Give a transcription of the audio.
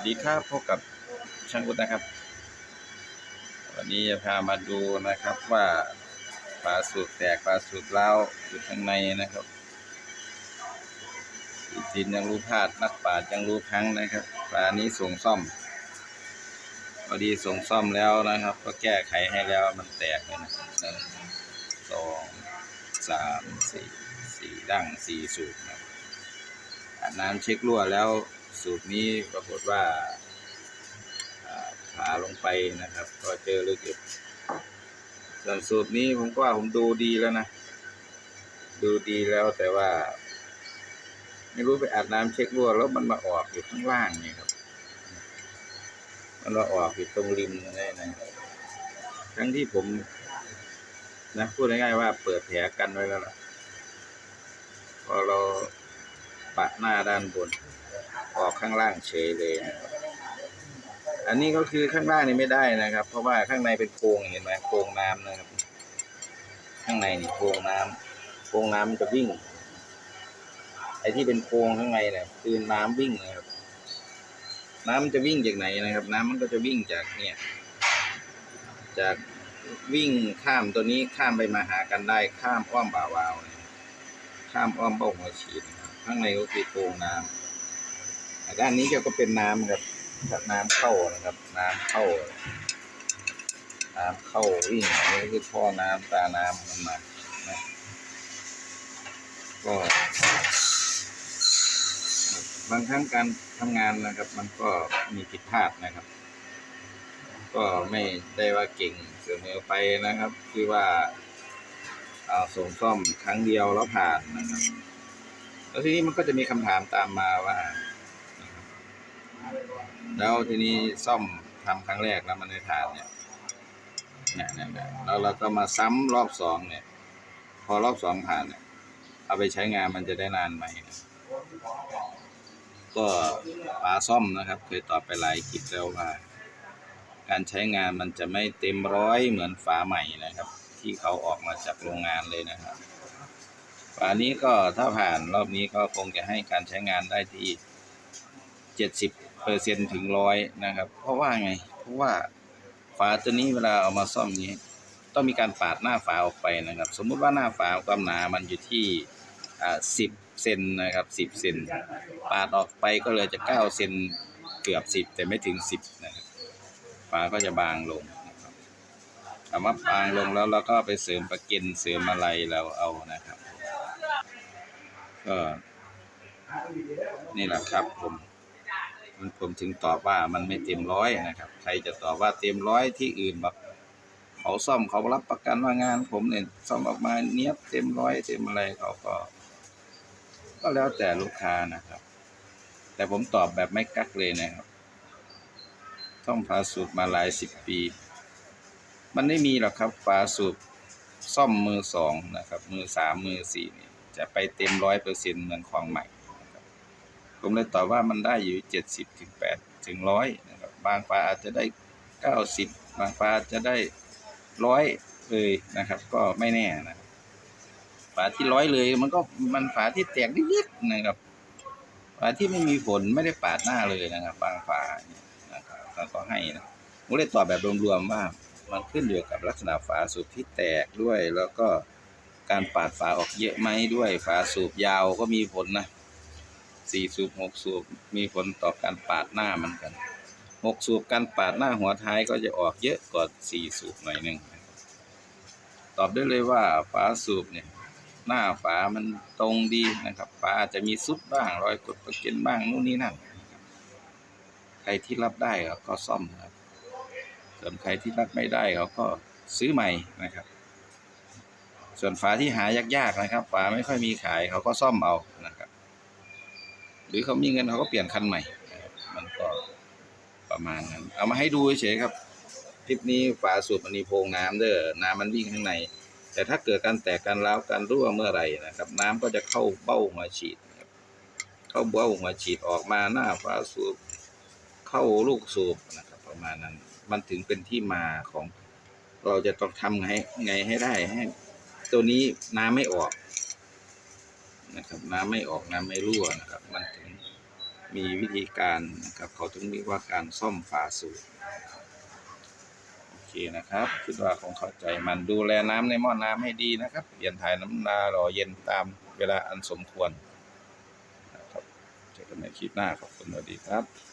สวัสดีครับพบกับช่างกุดนะครับ วันนี้จะพามาดูนะครับว่าปลาสูบแตกปลาสูบเล้าวอยู่ข้างในนะครับอีจินยังรู้พลาดนักปราดยังรู้ครั้งนะครับปลานี้ส่งซ่อมพอดีส่งซ่อมแล้วนะครับ ก็แก้ไขให้แล้วมันแตกเลยนะครับหนึ่งสองสามสี่สี่ดั้งสี่สูบนะครับอาบน้ำเช็ครั่วแล้ว สูตรนี้ปรากฏว่าผ่าลงไปนะครับ ก็เจอลึกอยู่ส่วนสูตรนี้ผมก็ว่าผมดูดีแล้วนะ ดูดีแล้วแต่ว่า ไม่รู้ไปอาบน้ำเช็ครั่วแล้วมันมาออกอยู่ข้างล่างนี่ครับ มันมาออกอยู่ตรงริมนี่นะทั้งที่ผม นะพูดง่ายๆว่าเปิดแผลกันไว้แล้วล่ะพอเราปะหน้าด้านบน ออกข้างล่างเฉยเลยนะครับอันนี้ก็คือข้างล่างนี่ไม่ได้นะครับ เพราะว่าข้างในเป็นโพรงเห็นไหมโพรงน้ำนะครับ ข้างในนี่โพรงน้ำโพรงน้ำมันจะวิ่ง ไอ้ที่เป็นโพรงข้างในเนี่ยคือน้ำวิ่งนะครับ น้ำมันจะวิ่งจากไหนนะครับ น้ำมันก็จะวิ่งจากเนี่ย จากวิ่งข้ามตัวนี้ข้ามไปมาหากันได้ข้ามอ้อมบ่าวาวเนี่ยข้ามอ้อมเบ้าหัวฉีดนะครับข้างในก็คือโพรงน้ำอะ ด้านนี้ก็เป็นน้ำครับน้ำเข้านะครับ น้ำเข้า น้ำเข้าวิ่งนนี้คือท่อน้ำตาน้ำมันมานะก็บางครั้งการทำงานนะครับ มันก็มีผิดพลาดนะครับ ก็ไม่ได้ว่าเก่งเสมอไปนะครับคือว่าเอาส่งซ่อมครั้งเดียวแล้วผ่านนะครับ แล้วทีนี้มันก็จะมีคำถามตามมาว่า แล้วทีนี้ซ่อมทำครั้งแรกแล้วมันไม่ผ่านเนี่ยเนี่ยเนี่ยเนี่ยแล้วเราก็มาซ้ำรอบสองเนี่ย พอรอบสองผ่านเนี่ยเอาไปใช้งานมันจะได้นานไหมก็ฝาซ่อมนะครับ เคยตอบไปหลายคลิปแล้วว่า การใช้งานมันจะไม่เต็มร้อยเหมือนฝาใหม่นะครับ ที่เขาออกมาจากโรงงานเลยนะครับฝานี้ก็ถ้าผ่านรอบนี้ก็คงจะให้การใช้งานได้ที่เจ็ดสิบ เปอร์เซ็นถึงร้อยนะครับ เพราะว่าไง เพราะว่าฝาตัวนี้เวลาเอามาซ่อมนี้ ต้องมีการปาดหน้าฝาออกไปนะครับ สมมุติว่าหน้าฝาความหนามันอยู่ที่อ่าสิบเซนนะครับสิบเซนปาดออกไปก็เลยจะเก้าเซนเกือบสิบแต่ไม่ถึงสิบนะครับฝาก็จะบางลงนะครับถามว่าบางลงแล้วเราก็ไปเสริมประเก็นเสริมอะไรเราเอานะครับก็นี่แหละครับผม มันผมถึงตอบว่ามันไม่เต็มร้อยนะครับ ใครจะตอบว่าเต็มร้อยที่อื่นแบบเขาซ่อมเขารับประกันว่างาน ผมเนี่ยซ่อมออกมาเนี้ยบเต็มร้อยเต็มอะไรเขาก็ ก็แล้วแต่ลูกค้านะครับ แต่ผมตอบแบบไม่กักเลยนะครับท่องพาสูตรมาหลายสิบปี มันไม่มีหรอกครับฝาสูบซ่อมมือสองนะครับ มือสามมือสี่จะไปเต็มร้อยเปอร์เซ็นต์เหมือนของใหม่ ผมเลยตอบว่ามันได้อยู่เจ็ดสิบถึงแปดถึงร้อยนะครับบางฝาอาจจะได้เก้าสิบบางฝาอาจจะได้ร้อยเลยนะครับ ก็ไม่แน่นะครับฝาที่ร้อยเลยมันก็มันฝาที่แตกนิดๆนะครับฝาที่ไม่มีฝนไม่ได้ปาดหน้าเลยนะครับ บางฝาเนี่ยนะครับก็ให้นะผมเลยตอบแบบรวมๆว่ามันขึ้นอยู่กับลักษณะฝาสูบที่แตกด้วย แล้วก็การปาดฝาออกเยอะไหมด้วย ฝาสูบยาวก็มีผลนะ สี่สูบหกสูบมีผลต่อการปาดหน้ามือนกันหกสูบการปาดหน้าหัวท้ายก็จะออกเยอะกว่าสี่สูบหน่อยหนึ่งตอบได้เลยว่าฝาสูบเนี่ยหน้าฝามันตรงดีนะครับฝาอาจจะมีซุดบ้างรอยกดประเก็นบ้างนู่นนี่นั่นใครที่รับได้ก็ก็ซ่อมครับส่วนใครที่รับไม่ได้เขาก็ซื้อใหม่นะครับ ส่วนฝาที่หายากๆนะครับ ฝาไม่ค่อยมีขายเขาก็ซ่อมเอานะครับ หรือเขามีเงินเขาก็เปลี่ยนคันใหม่ มันก็ประมาณนั้น เอามาให้ดูเฉยครับคลิปนี้ฝาสูบมันมีโพรงน้ำเด้อน้ำมันวิ่งข้างใน แต่ถ้าเกิดการแตกการร้าวการรั่วเมื่อไหร่นะครับ น้ำก็จะเข้าเบ้าหัวฉีดเข้าเบ้าหัวฉีดออกมาหน้าฝาสูบเข้าลูกสูบนะครับ ประมาณนั้น มันถึงเป็นที่มาของ เราจะต้องทำไงไงให้ได้ให้ ตัวนี้น้ำไม่ออก นะครับ น้ำไม่ออกน้ำไม่รั่วนะครับ มันถึงมีวิธีการนะครับ เขาถึงเรียกว่าการซ่อมฝาสูบโอเคนะครับคิดว่าคงเข้าใจมันดูแลน้ำในหม้อน้ำให้ดีนะครับเปลี่ยนถ่ายน้ำนาหล่อเย็นตามเวลาอันสมควรนะครับเจอกันในคลิปหน้าขอบคุณสวัสดีครับ